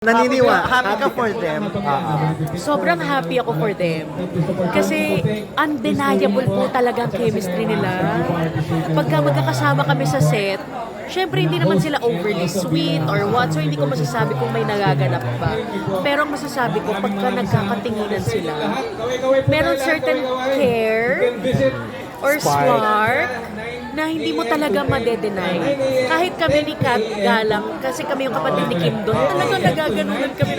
Naniniwa. Happy ka for them. Ah. Sobrang happy ako for them. Kasi undeniable po talaga ang chemistry nila. Pagka magkakasama kami sa set, syempre hindi naman sila overly sweet or what, so hindi ko masasabi kung may nagaganap ba. Pero ang masasabi ko, pagka nagkakatinginan sila, meron certain care or Spark. Na hindi mo talaga madedenay. Kahit kami ni Kat Galang, kasi kami yung kapatid ni Kim doon, talaga nagaganunan kami.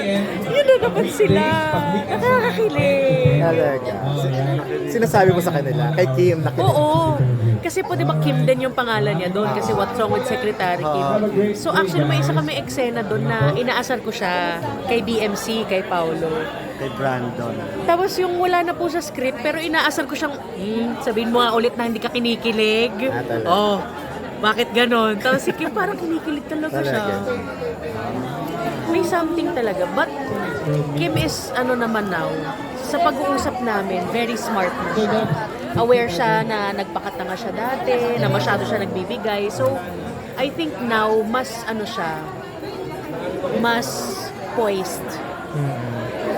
Yun na naman sila. Nakakakilig. Talaga. Sinasabi mo sa kanila, kay Kim, nakinig. Oo. Kasi po, di ba, Kim din yung pangalan niya doon kasi What's Wrong with Secretary Kim. So actually, may isa kami eksena doon na inaasar ko siya kay BMC, kay Paulo. Kay Brandon. Tapos yung wala na po sa script, pero inaasar ko siyang, hmm, sabihin mo nga ulit na hindi ka kinikilig. Ah, talaga. oh, bakit ganon? Tapos si Kim parang kinikilig talaga siya. Talaga. May something talaga. But Kim is, ano naman now, sa pag-uusap namin, very smart na siya. Aware siya na nagpakatanga siya dati, na masyado siya nagbibigay. So, I think now, mas ano siya, mas poised.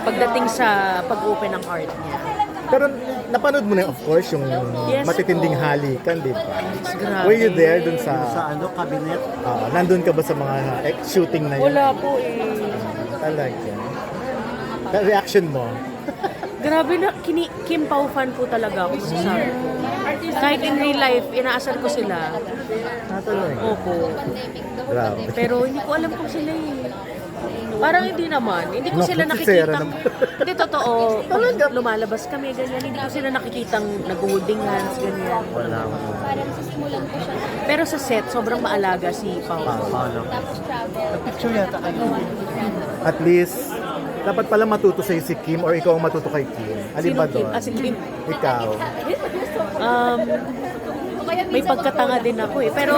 Pagdating sa pag-open ng heart niya. Pero napanood mo na, of course, yung Yes matitinding po. halikan, di ba? Grabe. Were you there dun Sa sa... ano, cabinet. ah, nandun ka ba sa mga eh, shooting na yun? Wala po eh. Talaga. Ka- Reaction mo? Grabe na, kini, Kim Pao fan po talaga ako sa sabi ko. Kahit in real life, inaasar ko sila. Talaga. Opo. Grabe. Pero hindi ko alam kung sila eh. Parang hindi naman. Hindi ko sila nakikita. Hindi, totoo. Pag lumalabas kami, ganyan. Hindi ko sila nakikitang nag-holding hands, ganyan. Wala ko. Pero sa set, sobrang maalaga si Pao. Paano? Picture yata kayo. At least, dapat pala matuto sa'yo si Kim or ikaw ang matuto kay Kim. Alin ba doon? Ah, si Kim. Ikaw. Um, may pagkatanga din ako eh. Pero,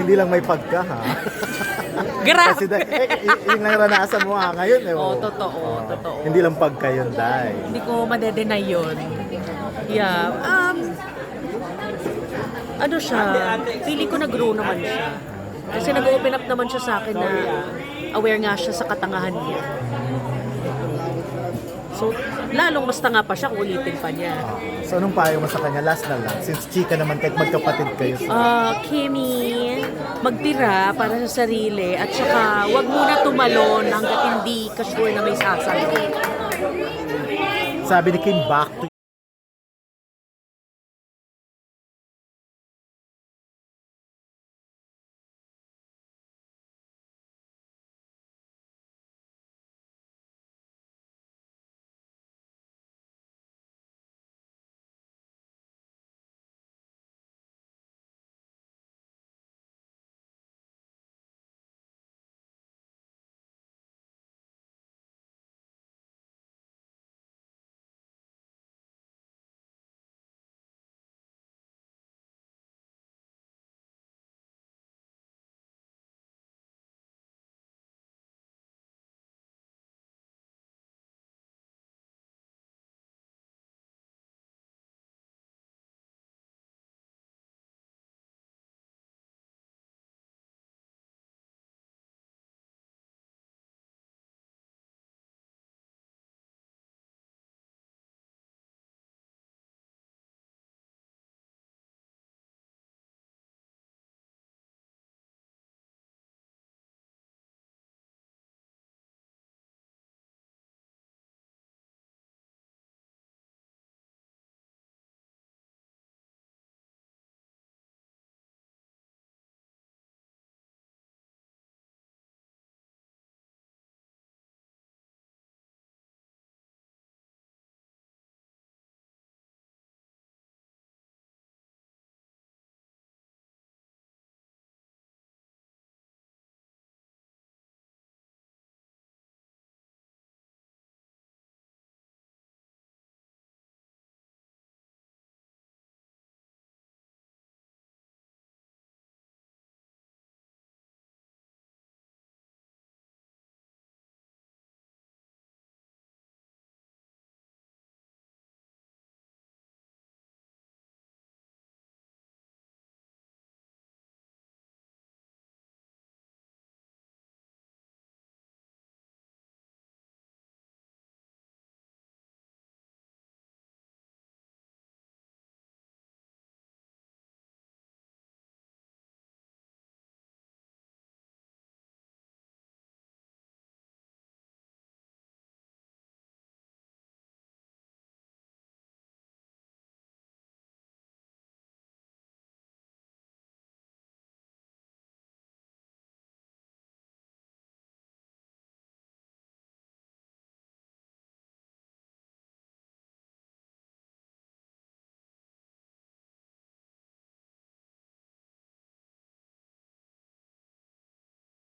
Hindi lang may pagka, ha? grabe! Kasi dahil, eh, y- yun lang naranasan mo nga ngayon. Eh, Oo, oh. totoo, totoo. Hindi lang pagka yun, dahil. Hindi ko madedenay yun. Yeah. Um, ano siya, pili ko nag-grow naman siya. Kasi nag-open up naman siya sa akin na aware nga siya sa katangahan niya. So, lalong mas tanga pa siya kung ulitin pa niya. So, anong payo mo sa kanya? Last na lang. Since chika naman kahit magkapatid kayo. So, Ah, Kimmy, magtira para sa sarili at saka wag muna tumalon hanggat hindi ka sure na may sasalo. sabi ni Kim, back to